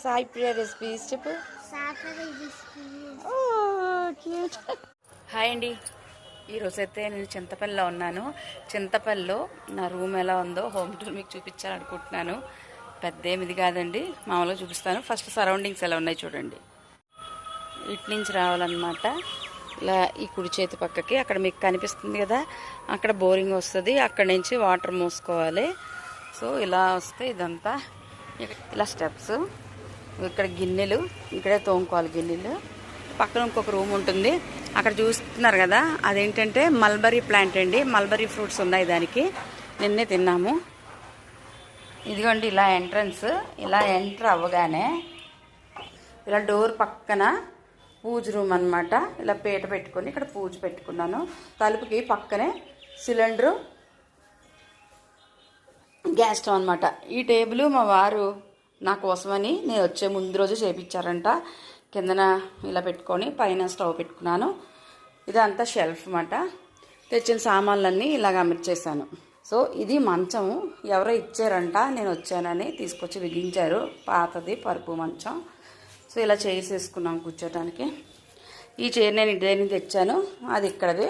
Sai Priya recipes చెప్పు క్యూట్ hi అండి. ఈరోజు అయితే నేను చింతపల్లిలో ఉన్నాను. చింతపల్లిలో నా రూమ్ ఎలా ఉందో హోమ్ టూర్ మీకు చూపించాలనుకుంటున్నాను. పెద్ద ఏమిది కాదండి మామూలుగా చూపిస్తాను. ఫస్ట్ సరౌండింగ్స్ ఎలా ఉన్నాయి చూడండి. ఇటు నుంచి రావాలన్నమాట. ఇలా ఈ కుడి చేతి పక్కకి అక్కడ మీకు కనిపిస్తుంది కదా అక్కడ బోరింగ్ వస్తుంది అక్కడ నుంచి వాటర్ మూసుకోవాలి. సో ఇలా వస్తే ఇదంతా. ఇలా స్టెప్స్. ఇక్కడ గిన్నెలు ఇక్కడే తోముకోవాలి గిన్నెలు. పక్కన ఇంకొక రూమ్ ఉంటుంది. అక్కడ చూస్తున్నారు కదా అదేంటంటే మల్బరీ ప్లాంట్ అండి. మల్బరీ ఫ్రూట్స్ ఉన్నాయి దానికి. నిన్నే తిన్నాము. ఇదిగోండి ఇలా ఎంట్రన్స్. ఇలా ఎంటర్ అవ్వగానే ఇలా డోర్ పక్కన పూజ రూమ్ అన్నమాట. ఇలా పీట పెట్టుకొని ఇక్కడ పూజ పెట్టుకున్నాను. తలుపుకి పక్కనే సిలిండరు గ్యాస్ స్టవ్ అనమాట ఈ టేబుల్ మా వారు నా కోసమని నేను వచ్చే ముందు రోజు చేపించారంట. కిందన ఇలా పెట్టుకొని పైన స్టవ్ పెట్టుకున్నాను. ఇదంతా షెల్ఫ్ అన్నమాట. తెచ్చిన సామాన్లన్నీ ఇలాగ అమర్చేసాను సో ఇది మంచము. ఎవరో ఇచ్చారంట నేను వచ్చానని తీసుకొచ్చి బిగించారు. పాతది పరుపు మంచం. సో ఇలా చేసేసుకున్నాం కూర్చోటానికి. ఈ చైర్ నేను ఇంటి దగ్గర నుంచి తెచ్చాను. అది ఇక్కడది.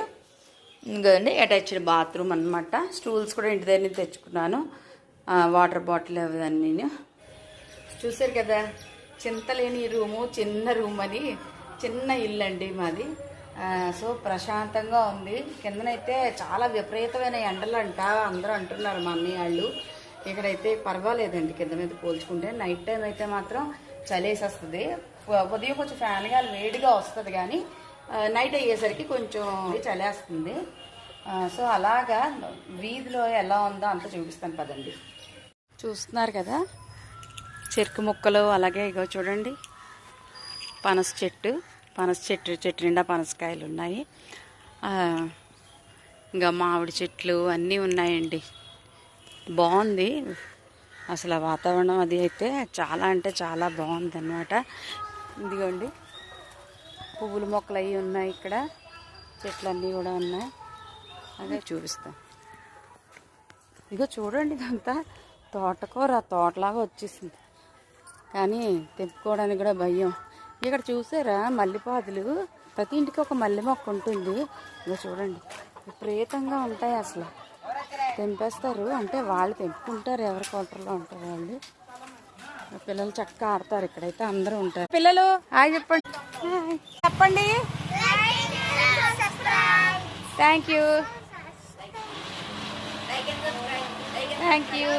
ఇంకండి అటాచ్డ్ బాత్రూమ్ అనమాట స్టూల్స్ కూడా ఇంటి దగ్గర నుంచి తెచ్చుకున్నాను. వాటర్ బాటిల్ అవన్నీ చూసారు కదా చింతలేని రూము చిన్న రూమ్ అని చిన్న ఇల్లు అండి మాది. సో ప్రశాంతంగా ఉంది. కిందనైతే చాలా విపరీతమైన ఎండలు అంట అందరూ అంటున్నారు మా అన్నయ్య వాళ్ళు. ఇక్కడైతే పర్వాలేదండి కింద మీద పోల్చుకుంటే. నైట్ టైం అయితే మాత్రం చలేసేస్తుంది. ఉదయం కొంచెం ఫ్యాన్ గాలి వేడిగా వస్తుంది కానీ నైట్ అయ్యేసరికి కొంచెం చలేస్తుంది. సో అలాగా వీధిలో ఎలా ఉందో అంత చూపిస్తాను పదండి. చూస్తున్నారు కదా చెరుకు ముక్కలు అలాగే ఇగో చూడండి. పనస చెట్టు పనస చెట్టు చెట్టు నిండా పనసకాయలు ఉన్నాయి. ఇంకా మామిడి చెట్లు అన్నీ ఉన్నాయండి. బాగుంది. అసలు వాతావరణం అది అయితే చాలా అంటే చాలా బాగుంది అనమాట ఇదిగోండి. పువ్వుల మొక్కలు అవి ఉన్నాయి ఇక్కడ. చెట్లన్నీ కూడా ఉన్నాయి. అదే చూపిస్తాం. ఇగో చూడండి ఇదంతా. తోటకూర తోటలాగా వచ్చేసింది. కానీ తెంపుకోవడానికి కూడా భయం. ఇక్కడ చూసారా మల్లెపాదులు? ప్రతి ఇంటికి ఒక మల్లె మొక్క ఉంటుంది. ఇంకా చూడండి. విపరీతంగా ఉంటాయి అసలు. తెంపేస్తారు. అంటే వాళ్ళు తెంపుకుంటారు. ఎవరి కోటర్లో ఉంటారు వాళ్ళు. పిల్లలు చక్కగా ఆడతారు. ఇక్కడైతే అందరూ ఉంటారు. పిల్లలు హాయ్ చెప్పండి. చెప్పండి. Thank you thank you